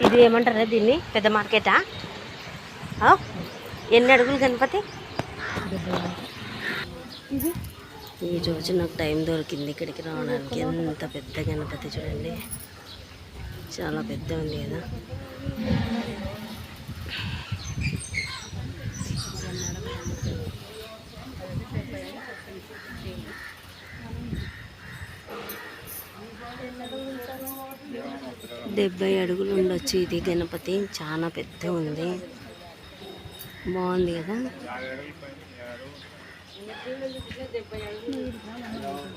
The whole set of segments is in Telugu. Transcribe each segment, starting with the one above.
ఇది ఏమంటారా దీన్ని? పెద్ద మార్కెటా? ఆ? ఎన్ని అడుగులు గణపతి? ఈ రోజు నాకు టైం దొరికింది ఇక్కడికి రావడానికి. ఎంత పెద్ద గణపతి చూడండి. చాలా పెద్ద ఉంది కదా. డెబ్బై అడుగులు ఉండొచ్చు ఇది గణపతి. చాలా పెద్ద ఉంది. బాగుంది కదా?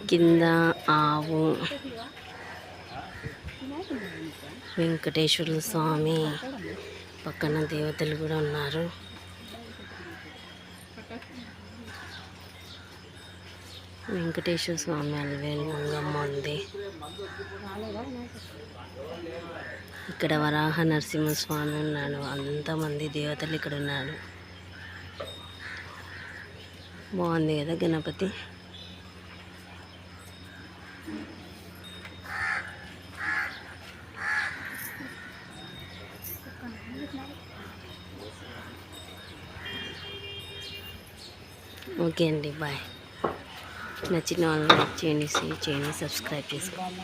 కింద ఆవు. వెంకటేశ్వర స్వామి. పక్కన దేవతలు కూడా ఉన్నారు. వెంకటేశ్వర స్వామి అలవేలు మంగమ్మ ఉంది. ఇక్కడ వరాహ నరసింహస్వామి ఉన్నాడు. అంతమంది దేవతలు ఇక్కడ ఉన్నారు. బాగుంది కదా గణపతి? ఓకే అండి బాయ్. నచ్చిన వాళ్ళు లైక్ చేయండి షేర్ చేయండి సబ్స్క్రైబ్ చేసుకోండి.